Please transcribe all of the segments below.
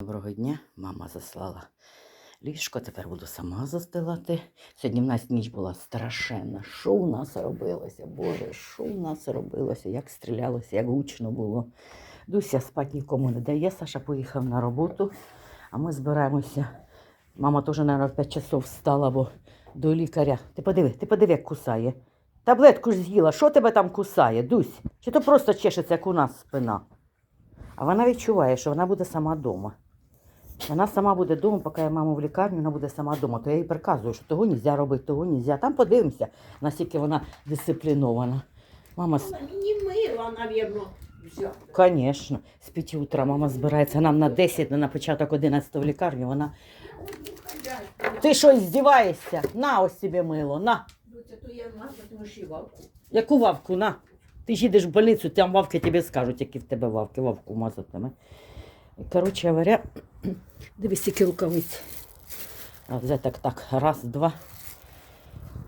Доброго дня, мама заслала ліжко, тепер буду сама застилати. Сьогодні в нас ніч була страшенна. Що у нас робилося? Боже, що у нас робилося? Як стрілялося, як гучно було. Дуся спати нікому не дає. Саша поїхав на роботу, а ми збираємося. Мама теж, мабуть, в 5 часов встала, бо до лікаря. Ти подиви, ти подиви, як кусає. Таблетку ж з'їла, що тебе там кусає, Дусь? Чи то просто чешеться, як у нас спина? А вона відчуває, що вона буде сама вдома. Вона сама буде вдома, поки я маму в лікарню, вона буде сама вдома. То я їй приказую, що того нельзя робити, того нельзя. Там подивимося, наскільки вона дисциплінована. Мама, мені мила, навірно, взяла. звісно, з п'яти утра мама збирається нам на 10, на початок 11 в лікарню. Вона. Ти що, здіваєшся? На ось собі мило, на. Доця, то я мазати вишивалку. Яку вавку, на. Ти ж їдеш в больницю, там вавки тобі скажуть, які в тебе вавки, вавку мазатиме. Коротше говоря, дивись, які рукавиці. А вже так, так, раз, два.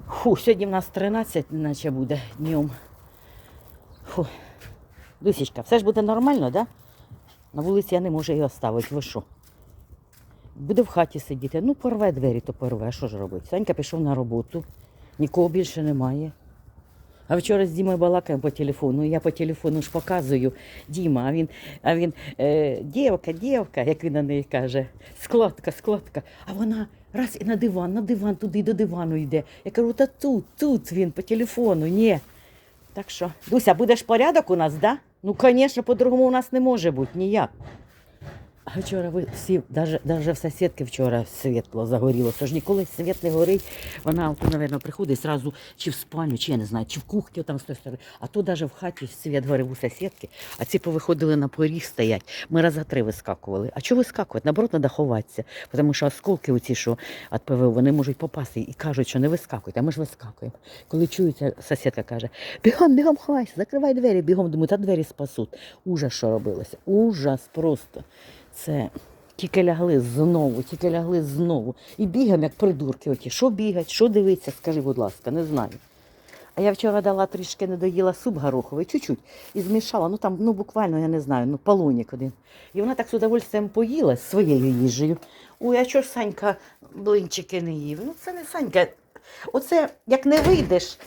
Фу, сьогодні в нас 13, наче буде днем. Фу. Дусічка, все ж буде нормально, да? На вулиці я не можу її оставити. Ви що? Буде в хаті сидіти. Ну, порве двері, то порве. Що ж робити? Санька пішов на роботу, нікого більше немає. А вчора з Дімою балакаємо по телефону. Я по телефону ж показую Діма, а він, а він е, дівка, дівка, як він на неї каже, складка, складка. А вона раз і на диван, на диван, туди до дивану йде. Я кажу, та тут, тут він по телефону, ні. Так що, Дуся, будеш порядок у нас, да? Ну, звісно, по-другому у нас не може бути ніяк. А вчора ви всі, навіть, навіть в сусідки вчора світло загоріло. Тож ніколи світ не горить. Вона, от, мабуть, приходить зразу чи в спальню, чи я не знаю, чи в кухню там з тої сторони. А то навіть в хаті світ горів у сусідки, а ці повиходили на поріг стоять. Ми раза три вискакували. А чого вискакувати? Наоборот, треба ховатися. Тому що осколки оці, що від ПВО, вони можуть попасти і кажуть, що не вискакуйте, а ми ж вискакуємо. Коли чується, сусідка каже, бігом, бігом ховайся, закривай двері, бігом, думаю, та двері спасуть. Ужас, що робилося. Ужас просто. Це тільки лягли знову, тільки лягли знову. І бігаємо, як придурки. Оті. Що бігать, що дивитися, скажи, будь ласка, не знаю. А я вчора дала трішки не доїла суп гороховий, чуть-чуть, і змішала, ну там, ну буквально, я не знаю, ну полонік один. І вона так з удовольствием поїла своєю їжею. Ой, а чого ж Санька блинчики не їв? Ну це не Санька. Оце як не вийдеш.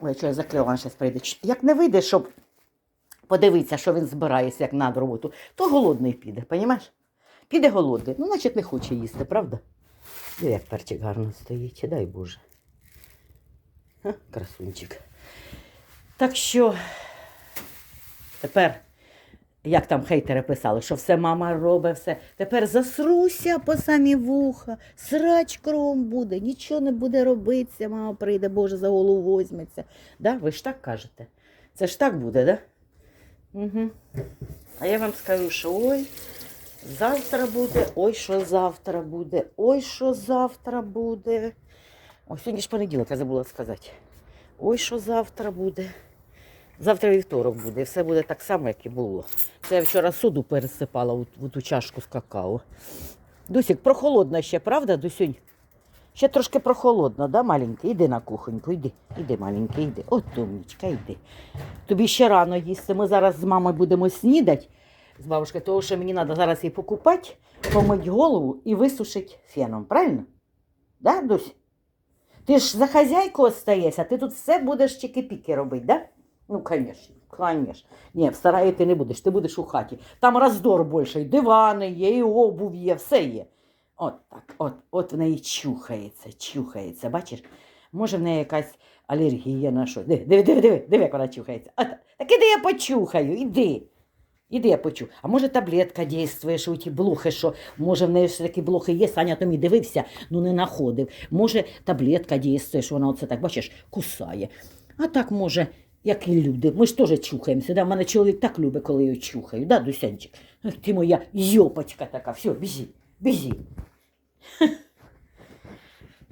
Ой, що я закрила, вона зараз прийде. Як не вийдеш, щоб подивитися, що він збирається, як на роботу, то голодний піде, розумієш? Піде голодний. Ну, значить, не хоче їсти, правда? Диви, як перчик гарно стоїть, дай Боже. Ха, красунчик. Так що тепер, як там хейтери писали, що все мама робить, все. Тепер засруся по самі вуха, срач кром буде, нічого не буде робитися, мама прийде, Боже, за голову возьметься. Да? Ви ж так кажете? Це ж так буде, да? Угу. А я вам скажу, що ой, завтра буде, ой, що завтра буде, ой, що завтра буде. Ой, сьогодні ж понеділок, я забула сказати. Ой, що завтра буде. Завтра вівторок буде, все буде так само, як і було. Це я вчора суду пересипала у ту чашку з какао. Дусік, прохолодно ще, правда, Дусюнь? Ще трошки прохолодно, да, маленький? Іди на кухоньку, іди, іди, маленький, іди. От умнічка, іди. Тобі ще рано їсти. Ми зараз з мамою будемо снідати з бабушкою, тому що мені треба зараз її покупати, помити голову і висушити феном, правильно? Да, Дусь? Ти ж за хазяйку остаєшся, ти тут все будеш чики-піки робити, да? Ну, звісно, звісно. Ні, в сараї ти не будеш, ти будеш у хаті. Там роздор більше, і дивани є, і обув є, все є. От так, от, от в неї чухається, чухається. Бачиш? Може, в неї якась алергія на що. Диви, диви, диви, диви, диви, як вона чухається. От, так іди я почухаю, іди. Іди я почу. А може таблетка дійствує, що ті блохи, що може в неї все такі блохи є, Саня то мій дивився, ну не знаходив. Може таблетка дійствує, що вона оце так, бачиш, кусає. А так може, як і люди. Ми ж теж чухаємося. Да? Мене чоловік так любить, коли я чухаю, да, Дусянчик? Ти моя йопочка така, все, біжи, біжи.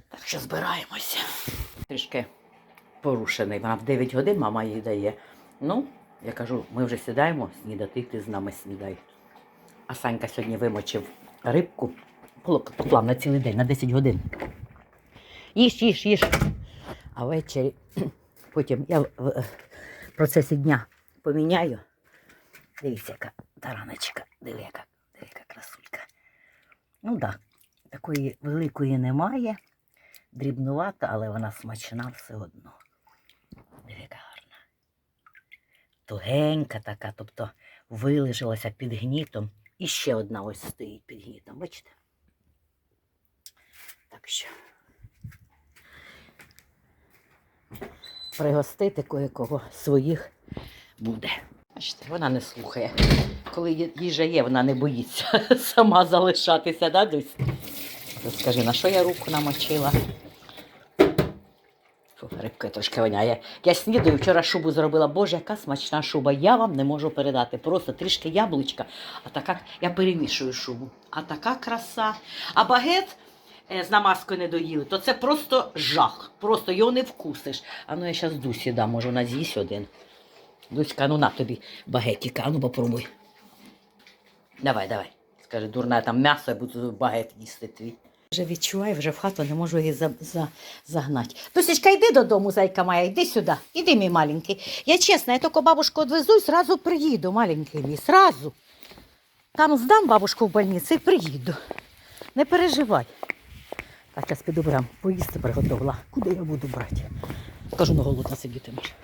Так що збираємося. Трішки порушений. Вона в 9 годин мама їй дає. Ну, я кажу, ми вже сідаємо снідати, ти з нами снідай. А Санька сьогодні вимочив рибку, поклав на цілий день, на 10 годин. Їж, їж, їж. А ввечері потім я в процесі дня поміняю. Дивіться, яка тараночка, диви, яка, диви, яка красулька. Ну так, да, такої великої немає. Дрібнувата, але вона смачна все одно. Диви, яка гарна. Тугенька така, тобто вилежалася під гнітом. І ще одна ось стоїть під гнітом, бачите? Так що. Пригостити кое-кого своїх буде. Бачите, вона не слухає. Коли їжа є, вона не боїться сама залишатися, да, Дусь? Скажи, на що я руку намочила? Фу, трошки воняє. Я снідаю, вчора шубу зробила. Боже, яка смачна шуба. Я вам не можу передати. Просто трішки яблучка, а така, я перемішую шубу. А така краса. А багет е, з намазкою не доїли, то це просто жах. Просто його не вкусиш. А ну я зараз Дусі дам, може вона з'їсть один. Дуська, ну на тобі багетіка, ну попробуй. Давай, давай. Скажи, дурна, там м'ясо, я буду багет їсти твій. Вже відчуваю, вже в хату не можу її за, за, загнати. Дусечка, йди додому, зайка моя, йди сюди. Іди, мій маленький. Я чесно, я тільки бабушку відвезу і зразу приїду, маленький мій, зразу. Там здам бабушку в больниці і приїду. Не переживай. А зараз піду брам, поїсти приготувала. Куди я буду брати? Кажу, на голодна сидітимеш.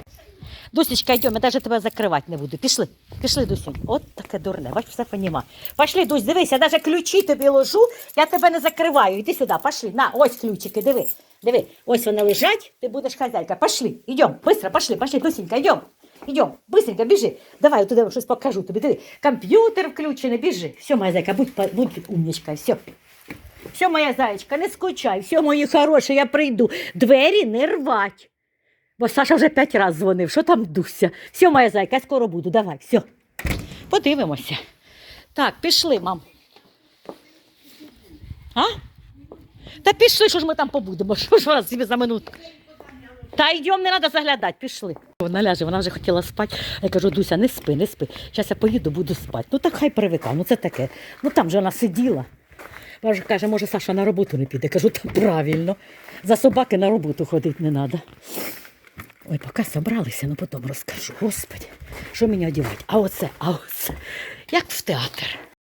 Дусечка, йдемо, я навіть тебе закривати не буду. Пішли, пішли, Дусю. От таке дурне, бач, все поніма. Пішли, Дусь, дивись, я навіть ключі тобі ложу, я тебе не закриваю. Іди сюди, пішли. На, ось ключики, диви. Диви, ось вони лежать, ти будеш хазяйка. Пішли, йдемо, швидко, пішли, пішли, Дусенька, йдемо. Йдем, быстренько, біжи. Давай, туди щось покажу тобі. Диви. Комп'ютер включений, біжи. Все, моя зайка, будь, будь умничка, все. Все, моя зайчка, не скучай, все, мої хороші, я прийду. Двері не рвать. Бо Саша вже п'ять разів дзвонив, що там Дуся? Все, моя зайка, я скоро буду, давай, все. Подивимося. Так, пішли, мам. А? Та пішли, що ж ми там побудемо? Що ж вона собі за минутку? Та йдемо, не треба заглядати, пішли. Вона ляже, вона вже хотіла спати. Я кажу, Дуся, не спи, не спи. Зараз я поїду, буду спати. Ну так хай привика, ну це таке. Ну там же вона сиділа. Вона каже, може, Саша на роботу не піде. Кажу, та правильно. За собаки на роботу ходити не треба. Ой, поки зібралися, ну потім розкажу. Господи, що мені одягати? А оце, а оце. Як в театр.